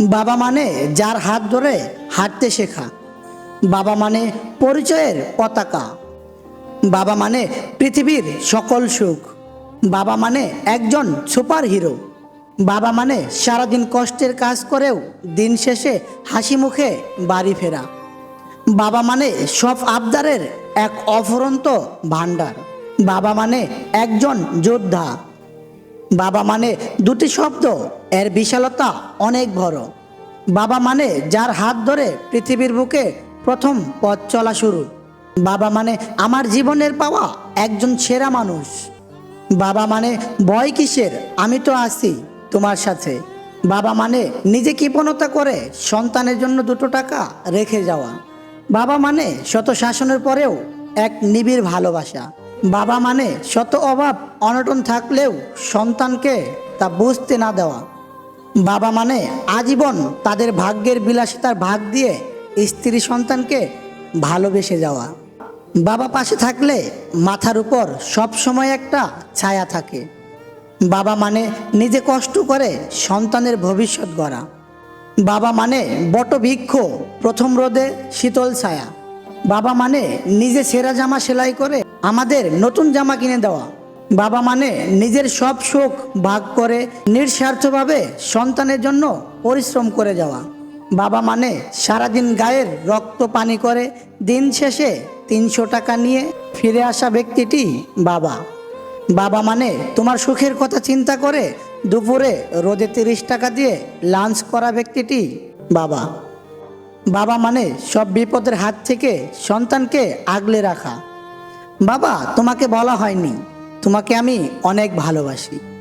বাবা মানে যার হাত ধরে হাঁটতে শেখা। বাবা মানে পরিচয়ের পতাকা। বাবা মানে পৃথিবীর সকল সুখ। বাবা মানে একজন সুপার হিরো। বাবা মানে সারাদিন কষ্টের কাজ করেও দিন শেষে হাসি মুখে বাড়ি ফেরা। বাবা মানে সব আবদারের এক অফুরন্ত ভাণ্ডার। বাবা মানে একজন যোদ্ধা। বাবা মানে দুটি শব্দ, এর বিশালতা অনেক বড়। বাবা মানে যার হাত ধরে পৃথিবীর বুকে প্রথম পথ চলা শুরু। বাবা মানে আমার জীবনের পাওয়া একজন সেরা মানুষ। বাবা মানে ভয় কিসের? আমি তো আছি তোমার সাথে। বাবা মানে নিজে কৃপণতা করে সন্তানের জন্য দুটো টাকা রেখে যাওয়া। বাবা মানে শত শাসনের পরেও এক নিবিড় ভালোবাসা। বাবা মানে শত অভাব, অনটন থাকলেও সন্তানকে তা বুঝতে না দেওয়া। বাবা মানে আজীবন তাদের ভাগ্যের বিলাসিতার ভাগ দিয়ে স্ত্রী সন্তানকে ভালোবেসে যাওয়া। বাবা পাশে থাকলে মাথার উপর সব সময় একটা ছায়া থাকে। বাবা মানে নিজে কষ্ট করে সন্তানের ভবিষ্যৎ গড়া। বাবা মানে বটবৃক্ষ প্রথম রোদে শীতল ছায়া। বাবা মানে নিজে সেরা জামা সেলাই করে আমাদের নতুন জামা কিনে দেওয়া। বাবা মানে নিজের সব সুখ ভাগ করে নিঃস্বার্থভাবে সন্তানের জন্য পরিশ্রম করে যাওয়া। বাবা মানে সারাদিন গায়ের রক্ত পানি করে দিন শেষে তিনশো টাকা নিয়ে ফিরে আসা ব্যক্তিটি বাবা। বাবা মানে তোমার সুখের কথা চিন্তা করে দুপুরে রোদে তিরিশ টাকা দিয়ে লাঞ্চ করা ব্যক্তিটি বাবা। বাবা মানে সব বিপদের হাত থেকে সন্তানকে আগলে রাখা। বাবা তোমাকে বলা হয়নি। তোমাকে আমি অনেক ভালোবাসি।